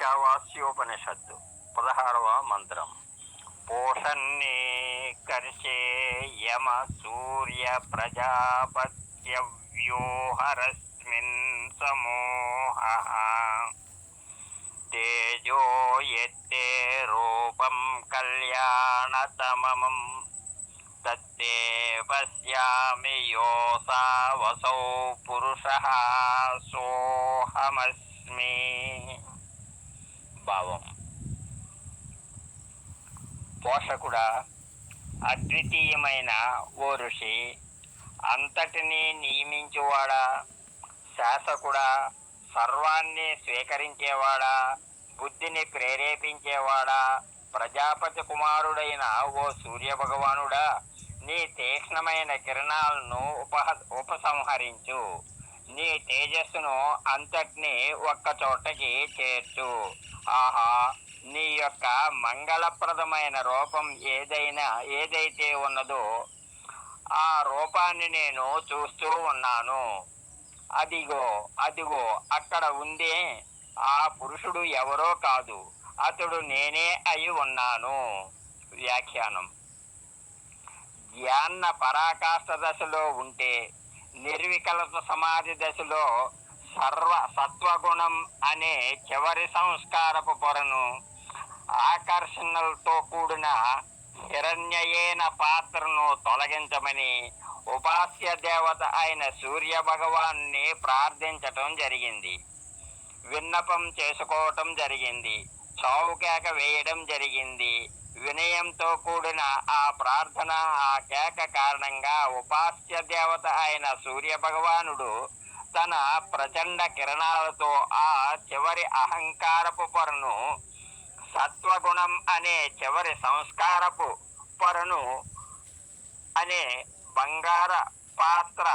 ఈశావాస్యోపనిషత్తు పదహారవ మంత్రం పోషన్నే కర్షే యమ సూర్య ప్రజాపత్య వ్యూహరస్మిన్ సమూహ తేజో ఎత్తే రూపం కళ్యాణతమమం తత్తే పశ్యామి యోసా వసౌ పురుష సోహమస్మి భావం. పోషకుడా అద్వితీయమైన ఓ ఋషి అంతటినీ నియమించువాడా? శాసకుడా సర్వాన్ని స్వీకరించేవాడా? బుద్ధిని ప్రేరేపించేవాడా? ప్రజాపతి కుమారుడైన ఓ సూర్య భగవానుడా నీ తీక్ష్ణమైన కిరణాలను ఉపహ ఉపసంహరించు. నీ తేజస్సును అంతటినీ ఒక్క చోటకి చేర్చు. ఆహా నీ యొక్క మంగళప్రదమైన రూపం ఏదైనా ఏదైతే ఉన్నదో ఆ రూపాన్ని నేను చూస్తూ ఉన్నాను. అదిగో అదిగో అక్కడ ఉందే ఆ పురుషుడు ఎవరో కాదు అతడు నేనే అయి ఉన్నాను. వ్యాఖ్యానం. ధ్యాన పరాకాష్ఠ దశలో ఉంటే నిర్వికలత సమాధి దశలో సర్వ సత్వగుణం అనే చివరి సంస్కారపు పొరను ఆకర్షణలతో కూడిన హిరణ్యయేన పాత్రను తొలగించమని ఉపాస్య దేవత అయిన సూర్య భగవాన్ని ప్రార్థించటం జరిగింది. విన్నపం చేసుకోవటం జరిగింది. చావుకేక వేయడం జరిగింది. వినయంతో కూడిన ఆ ప్రార్థన ఆ కేక కారణంగా ఉపాస్య దేవత అయిన సూర్య భగవానుడు తన ప్రచండ కిరణాలతో ఆ చివరి అహంకారపు పొరను సత్వగుణం అనే చివరి సంస్కారపు పొరను అనే బంగార పాత్ర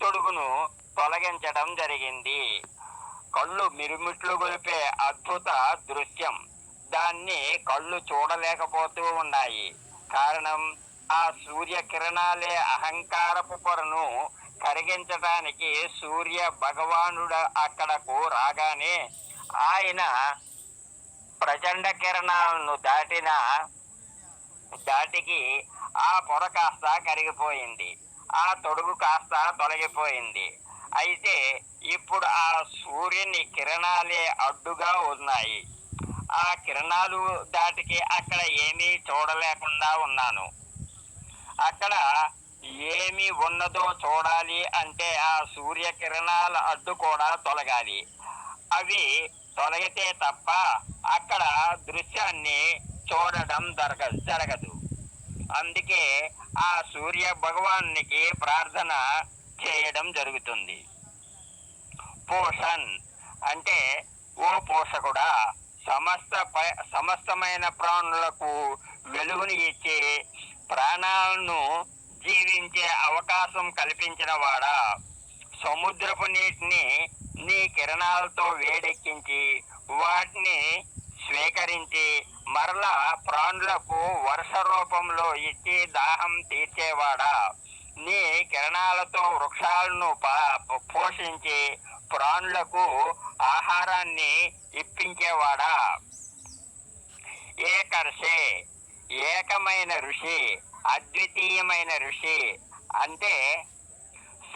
తొడుగును తొలగించడం జరిగింది. కళ్ళు మిరుమిట్లు గొలిపే అద్భుత దృశ్యం. దాన్ని కళ్ళు చూడలేకపోతూ ఉన్నాయి. కారణం ఆ సూర్య కిరణాలే అహంకారపు పొరను కరిగించడానికి సూర్య భగవానుడు అక్కడకు రాగానే ఆయన ప్రచండ కిరణాలను దాటిన దాటికి ఆ పొర కాస్త కరిగిపోయింది. ఆ తొడుగు కాస్త తొలగిపోయింది. అయితే ఇప్పుడు ఆ సూర్యుని కిరణాలే అడ్డుగా ఉన్నాయి. ఆ కిరణాలు దాటికి అక్కడ ఏమీ చూడలేకుండా ఉన్నాను. అక్కడ ఏమి ఉన్నదో చూడాలి అంటే ఆ సూర్యకిరణాల అడ్డు కూడా తొలగాలి. అవి తొలగితే తప్ప అక్కడ దృశ్యాన్ని చూడడం జరగ జరగదు. అందుకే ఆ సూర్య భగవానికి ప్రార్థన చేయడం జరుగుతుంది. పోషణ్ అంటే ఓ పోషకుడా సమస్త సమస్తమైన ప్రాణులకు వెలుగుని ఇచ్చి ప్రాణాలను జీవించే అవకాశం కల్పించిన వాడా? సముద్రపు నీటిని నీ కిరణాలతో వేడెక్కించి వాటిని స్వీకరించి మరలా ప్రాణులకు వర్ష రూపంలో ఇచ్చి దాహం తీర్చేవాడా? నీ కిరణాలతో వృక్షాలను పోషించి ప్రాణులకు ఆహారాన్ని ఇప్పించేవాడా? ఏకర్షే ఏకమైన ఋషి అద్వితీయమైన ఋషి. అంటే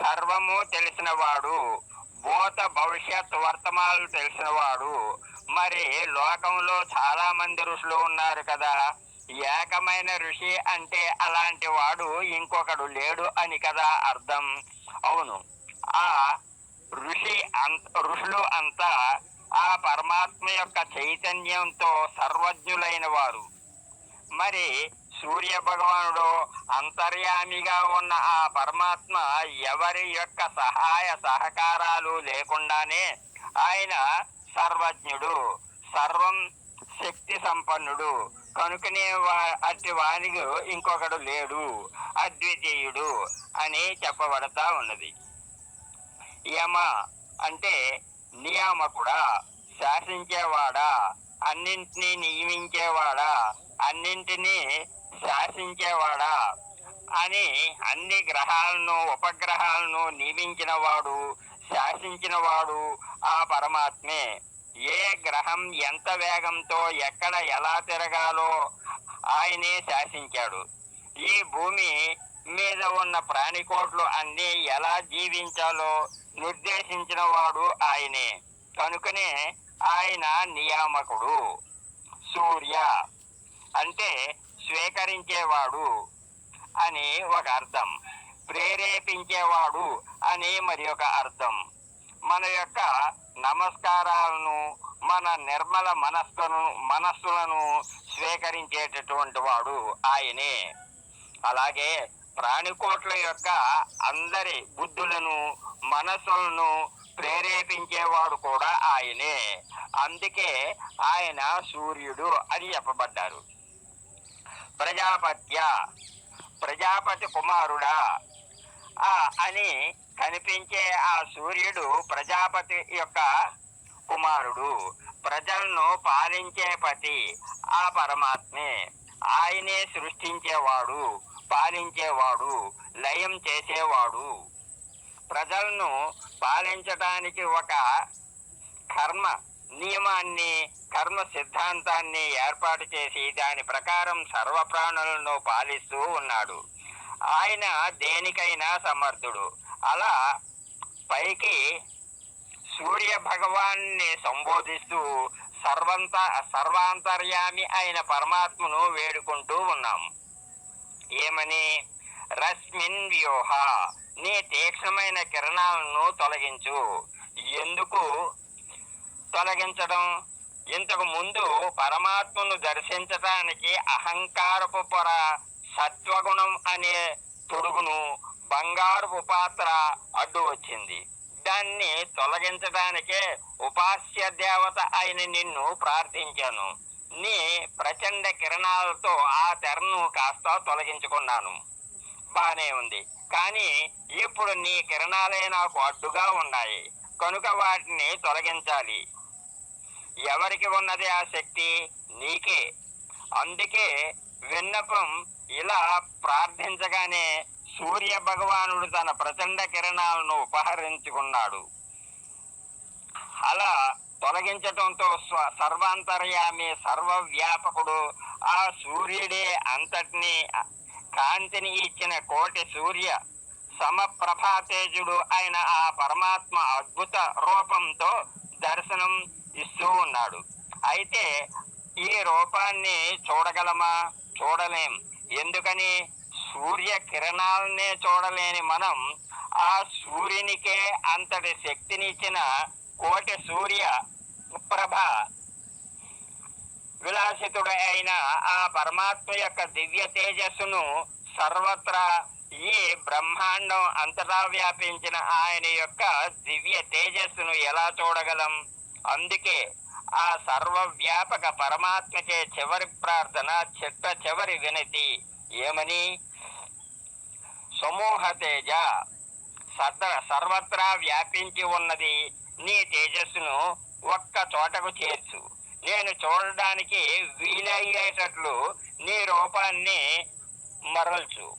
సర్వము తెలిసినవాడు భూత భవిష్యత్ వర్తమానాలు తెలిసినవాడు. మరి లోకంలో చాలా మంది ఋషులు ఉన్నారు కదా. ఏకమైన ఋషి అంటే అలాంటి వాడు ఇంకొకడు లేడు అని కదా అర్థం. అవును. ఆ ఋషి అంత ఋషులు అంతా ఆ పరమాత్మ యొక్క చైతన్యంతో సర్వజ్ఞులైన వారు. మరి సూర్య భగవానుడు అంతర్యామిగా ఉన్న ఆ పరమాత్మ ఎవరి యొక్క సహాయ సహకారాలు లేకుండానే ఆయన సర్వజ్ఞుడు సర్వం శక్తి సంపన్నుడు. కనుకనే వా- అట్టి వానికి ఇంకొకడు లేడు అద్వితీయుడు అని చెప్పబడతా ఉన్నది. యమ అంటే నియామకుడా శాసించేవాడా అన్నింటినీ నియమించేవాడా అన్నింటినీ శాసించేవాడా అని అన్ని గ్రహాలను ఉపగ్రహాలను నియమించిన వాడు శాసించిన వాడు ఆ పరమాత్మే. ఏ గ్రహం ఎంత వేగంతో ఎక్కడ ఎలా తిరగాలో ఆయనే శాసించాడు. ఈ భూమి మీద ఉన్న ప్రాణికోట్లు అన్నీ ఎలా జీవించాలో నిర్దేశించిన వాడు ఆయనే. కనుకనే ఆయన నియామకుడు. సూర్య అంటే స్వీకరించేవాడు అని ఒక అర్థం. ప్రేరేపించేవాడు అని మరి ఒక అర్థం. మన యొక్క నమస్కారాలను మన నిర్మల మనస్సును మనస్సులను స్వీకరించేటటువంటి వాడు ఆయనే. అలాగే ప్రాణికోట్ల యొక్క అందరి బుద్ధులను మనస్సులను ప్రేరేపించేవాడు కూడా ఆయనే. అందుకే ఆయన సూర్యుడు అని చెప్పబడ్డారు. ప్రజాపత్య. ప్రజాపతి కుమారుడా. ఆ అని కనిపించే ఆ సూర్యుడు ప్రజాపతి యొక్క కుమారుడు. ప్రజలను పాలించే పతి ఆ పరమాత్మే. ఆయనే సృష్టించేవాడు పాలించేవాడు లయం చేసేవాడు. ప్రజలను పాలించడానికి ఒక కర్మ నియమాన్ని కర్మ సిద్ధాంతాన్ని ఏర్పాటు చేసి దాని ప్రకారం సర్వ ప్రాణులను పాలిస్తూ ఉన్నాడు. ఆయన దేనికైనా సమర్థుడు. అలా పైకి సూర్య భగవాన్ని సంబోధిస్తూ సర్వంత సర్వాంతర్యామి అయిన పరమాత్మను వేడుకుంటూ ఉన్నాం. ఏమని? రస్మిన్ వ్యూహ. నీ తీక్షణమైన కిరణాలను తొలగించు. ఎందుకు? తొలగించడం. ఇంతకు ముందు పరమాత్మను దర్శించటానికి అహంకారపు పొర సత్వగుణం అనే తొడుగును బంగారు పాత్ర అడ్డు వచ్చింది. దాన్ని తొలగించడానికే ఉపాస్య దేవత అయిన నిన్ను ప్రార్థించాను. నీ ప్రచండ కిరణాలతో ఆ తెరను కాస్త తొలగించుకున్నాను. బానే ఉంది. కానీ ఇప్పుడు నీ కిరణాలే నాకు అడ్డుగా ఉన్నాయి. కనుక వాటిని తొలగించాలి. ఎవరికి ఉన్నది ఆ శక్తి? నీకే. అందుకే విన్నపం ఇలా ప్రార్థించగానే సూర్య భగవానుడు తన ప్రచండ కిరణాలను ఉపహరించుకున్నాడు. అలా తొలగించటంతో స్వ సర్వాంతర్యామి సర్వవ్యాపకుడు ఆ సూర్యుడే అంతటిని కాంతిని ఇచ్చిన కోటి సూర్య సమప్రభాతేజుడు అయిన ఆ పరమాత్మ అద్భుత రూపంతో దర్శనం ఇస్తూ ఉన్నాడు. అయితే ఈ రూపాన్ని చూడగలమా? చూడలేం. ఎందుకని? సూర్య కిరణాలనే చూడలేని మనం ఆ సూర్యునికే అంతటి శక్తినిచ్చిన కోటి సూర్య ప్రభ విలాసితుడు అయిన ఆ పరమాత్మ యొక్క దివ్య తేజస్సును సర్వత్రా ఈ బ్రహ్మాండం అంతటా వ్యాపించిన ఆయన యొక్క దివ్య తేజస్సును ఎలా చూడగలం? అందుకే ఆ సర్వవ్యాపక పరమాత్మకే చివరి ప్రార్థన చిట్ట చివరి వినతి. ఏమని? సమూహ తేజ. సర్వ సర్వత్రా వ్యాపించి ఉన్నది నీ తేజస్సును ఒక్క చోటకు చేర్చు. నేను చూడడానికి వీలయ్యేటట్లు నీ రూపాన్ని మరల్చు.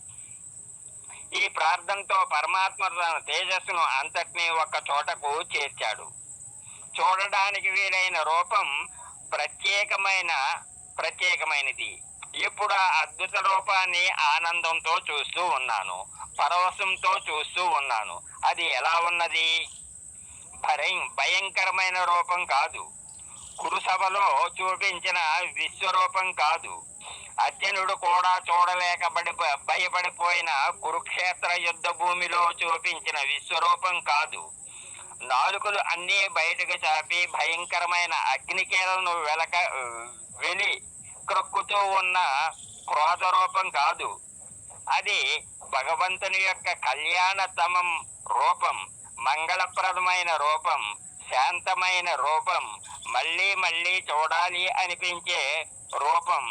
ఈ ప్రార్థనతో పరమాత్మ తన తేజస్సును అంతటినీ ఒక్క చోటకు చేర్చాడు. చూడడానికి వీలైన రూపం ప్రత్యేకమైన ప్రత్యేకమైనది. ఇప్పుడు ఆ అద్భుత రూపాన్ని ఆనందంతో చూస్తూ ఉన్నాను పరవశంతో చూస్తూ ఉన్నాను. అది ఎలా ఉన్నది? భయం భయంకరమైన రూపం కాదు. కురుసభలో చూపించిన విశ్వరూపం కాదు. అర్జునుడు కూడా చూడలేకబడి భయపడిపోయిన కురుక్షేత్ర యుద్ధ భూమిలో చూపించిన విశ్వరూపం కాదు. నాలుకలు అన్నీ బయటకు చాపి భయంకరమైన అగ్నికేలను వెలక వెలి క్రొక్కుతూ ఉన్న క్రోధ రూపం కాదు. అది భగవంతుని యొక్క కళ్యాణతమం రూపం మంగళప్రదమైన రూపం శాంతమైన రూపం మళ్ళీ మళ్ళీ చూడాలి అనిపించే రూపం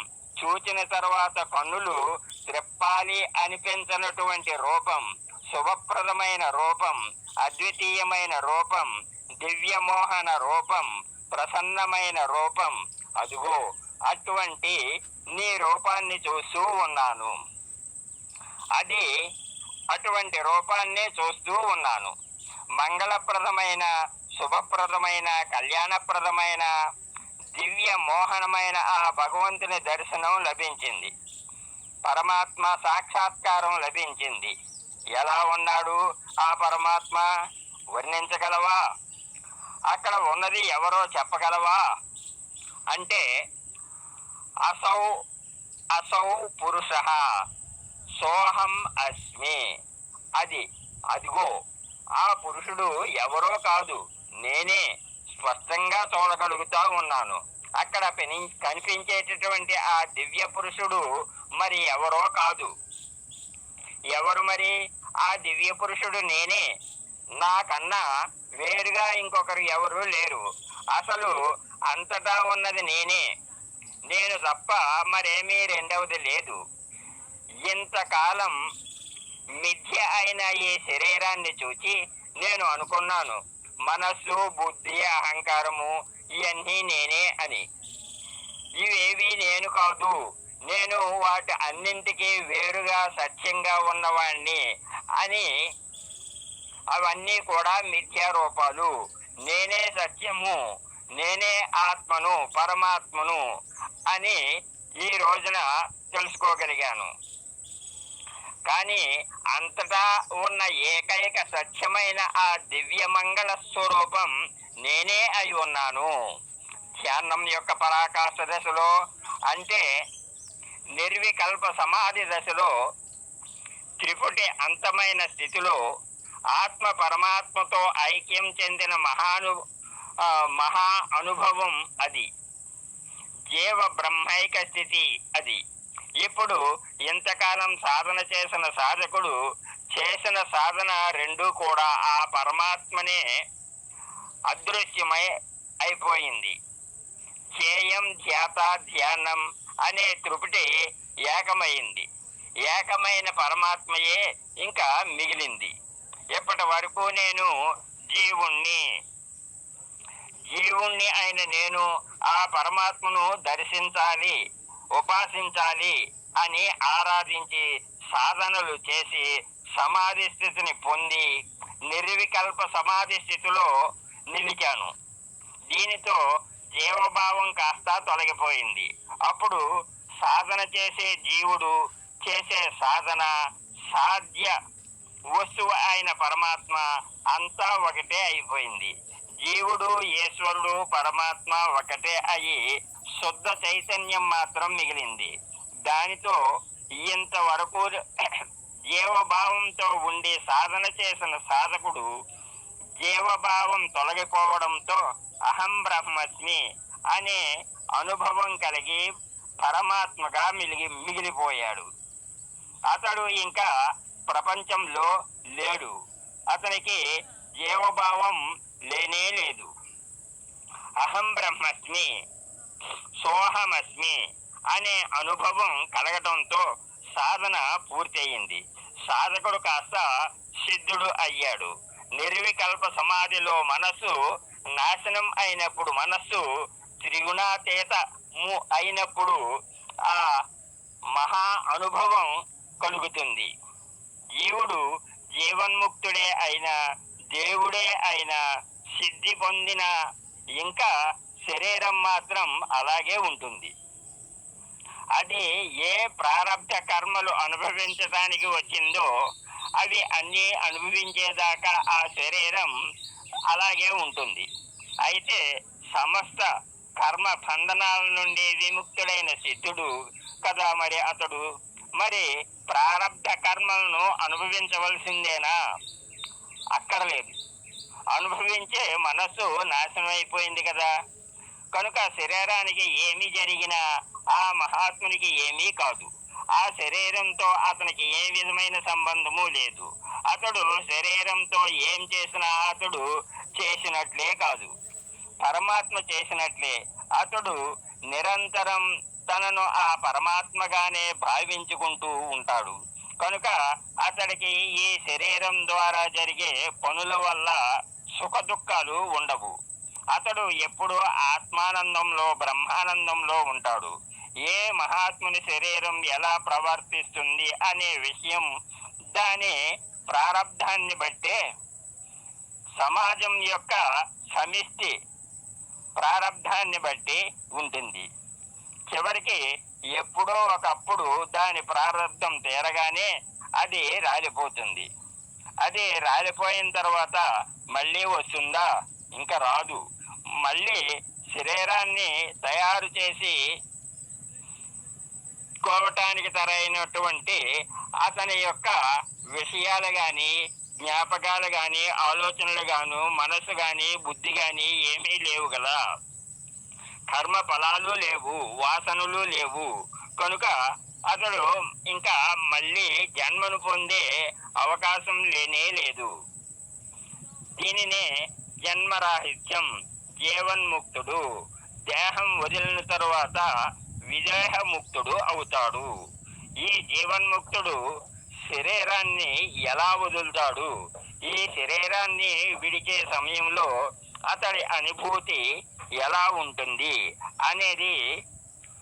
చూచిన తర్వాత కన్నులు త్రిప్పాలి అనిపించనటువంటి రూపం శుభప్రదమైన రూపం అద్వితీయమైన రూపం దివ్యమోహన రూపం ప్రసన్నమైన రూపం. అదుగో అటువంటి నీ రూపాన్ని చూస్తూ ఉన్నాను. అది అటువంటి రూపాన్నే చూస్తూ ఉన్నాను. మంగళప్రదమైన శుభప్రదమైన కళ్యాణప్రదమైన దివ్య మోహనమైన ఆ భగవంతుని దర్శనం లభించింది. పరమాత్మ సాక్షాత్కారం లభించింది. ఎలా ఉన్నాడు ఆ పరమాత్మ? వర్ణించగలవా? అక్కడ ఉన్నది ఎవరో చెప్పగలవా? అంటే అసౌ అసౌ పురుష సోహం అస్మి. అది అదిగో ఆ పురుషుడు ఎవరో కాదు నేనే స్పష్టంగా చూడగలుగుతా ఉన్నాను. అక్కడ పెని- కనిపించేటటువంటి ఆ దివ్య పురుషుడు మరి ఎవరో కాదు. ఎవరు మరి? ఆ దివ్య పురుషుడు నేనే. నాకన్నా వేరుగా ఇంకొకరు ఎవరు లేరు. అసలు అంతటా ఉన్నది నేనే. నేను తప్ప మరేమీ రెండవది లేదు. ఇంతకాలం మిథ్య అయిన ఈ శరీరాన్ని చూచి నేను అనుకున్నాను. మనస్సు బుద్ధి అహంకారము ఇవన్నీ నేనే అని. ఇవేవి నేను కాదు. నేను వాటి అన్నింటికీ వేరుగా సత్యంగా ఉన్నవాణ్ణి అని అవన్నీ కూడా మిథ్యారూపాలు. నేనే సత్యము నేనే ఆత్మను పరమాత్మను అని ఈ రోజున తెలుసుకోగలిగాను. కానీ అంతటా ఉన్న ఏకైక సత్యమైన ఆ దివ్యమంగళ స్వరూపం నేనే అయి ఉన్నాను. ధ్యానం యొక్క పరాకాష్ఠ దశలో అంటే నిర్వికల్ప సమాధి దశలో త్రిపుటి అంతమైన స్థితిలో ఆత్మ పరమాత్మతో ఐక్యం చెందిన మహాను మహా అనుభవం అది. జీవ బ్రహ్మైక స్థితి అది. ఇప్పుడు ఇంతకాలం సాధన చేసిన సాధకుడు చేసిన సాధన రెండు కూడా ఆ పరమాత్మనే అదృశ్యమై అయిపోయింది. ధ్యేయం ధ్యాత ధ్యానం అనే త్రుపుటి ఏకమైంది. ఏకమైన పరమాత్మయే ఇంకా మిగిలింది. ఎప్పటి వరకు నేను జీవుణ్ణి? జీవుణ్ణి అయిన నేను ఆ పరమాత్మను దర్శించాలి ఉపాసించాలి అని ఆరాధించి సాధనలు చేసి సమాధి స్థితిని పొంది నిర్వికల్ప సమాధి స్థితిలో నిలిచాను. దీనితో జీవభావం కాస్త తొలగిపోయింది. అప్పుడు సాధన చేసే జీవుడు చేసే సాధన సాధ్య వస్తువు అయిన పరమాత్మ అంతా ఒకటే అయిపోయింది. జీవుడు ఈశ్వరుడు పరమాత్మ ఒకటే అయి శుద్ధ చైతన్యం మాత్రం మిగిలింది. దానితో ఇంతవరకు జీవభావంతో ఉండి సాధన చేసిన సాధకుడు జీవభావం తొలగిపోవడంతో అహం బ్రహ్మస్మి అనే అనుభవం కలిగి పరమాత్మగా మిలిగి మిగిలిపోయాడు. అతడు ఇంకా ప్రపంచంలో లేడు. అతనికి జీవభావం లేనే లేదు. అహం బ్రహ్మస్మి సోహమస్మి అనే అనుభవం కలగటంతో సాధన పూర్తయింది. సాధకుడు కాస్త సిద్ధుడు అయ్యాడు. నిర్వికల్ప సమాధిలో మనస్సు నాశనం అయినప్పుడు మనస్సు త్రిగుణాతీతము అయినప్పుడు ఆ మహా అనుభవం కలుగుతుంది. జీవుడు జీవన్ముక్తుడే అయినా దేవుడే అయినా సిద్ధి పొందిన ఇంకా శరీరం మాత్రం అలాగే ఉంటుంది. అది ఏ ప్రారంభ కర్మలు అనుభవించడానికి వచ్చిందో అవి అన్నీ అనుభవించేదాకా ఆ శరీరం అలాగే ఉంటుంది. అయితే సమస్త కర్మ బంధనాల నుండి విముక్తుడైన సిద్ధుడు కదా మరి అతడు? మరి ప్రారంభ కర్మలను అనుభవించవలసిందేనా? అక్కర్లేదు అనుభవించే మనస్సు నాశనమైపోయింది కదా. కనుక శరీరానికి ఏమి జరిగినా ఆ మహాత్మునికి ఏమీ కాదు. ఆ శరీరంతో అతనికి ఏ విధమైన సంబంధము లేదు. అతడు శరీరంతో ఏం చేసినా అతడు చేసినట్లే కాదు. పరమాత్మ చేసినట్లే. అతడు నిరంతరం తనను ఆ పరమాత్మగానే భావించుకుంటూ ఉంటాడు. కనుక అతడికి ఈ శరీరం ద్వారా జరిగే పనుల వల్ల సుఖ దుఃఖాలు ఉండవు. అతడు ఎప్పుడూ ఆత్మానందంలో బ్రహ్మానందంలో ఉంటాడు. ఏ మహాత్ముని శరీరం ఎలా ప్రవర్తిస్తుంది అనే విషయం దాని ప్రారంధాన్ని బట్టే సమాజం యొక్క సమిష్టి ప్రారంధాన్ని బట్టి ఉంటుంది. చివరికి ఎప్పుడో ఒకప్పుడు దాని ప్రారంధం తీరగానే అది రాలిపోతుంది. అది రాలిపోయిన తర్వాత మళ్ళీ వస్తుందా? ఇంకా రాదు. మళ్ళీ శరీరాన్ని తయారు చేసి కోవటానికి తరైనటువంటి అతని యొక్క విషయాలు గాని జ్ఞాపకాలు గాని ఆలోచనలు గాను మనసు గాని బుద్ధి గాని ఏమీ లేవు కదా కర్మ ఫలాలు లేవు వాసనలు లేవు. కనుక అతడు ఇంకా మళ్ళీ జన్మను పొందే అవకాశం లేనే లేదు. దీనినే జన్మరాహిత్యం జీవన్ముక్తుడు దేహం వదిలిన తరువాత విదేహముక్తుడు అవుతాడు. ఈ జీవన్ముక్తుడు శరీరాన్ని ఎలా వదులుతాడు? ఈ శరీరాన్ని విడిచే సమయంలో అతడి అనుభూతి ఎలా ఉంటుంది అనేది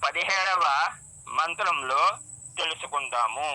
పదిహేడవ మంత్రంలో తెలుసుకుందాము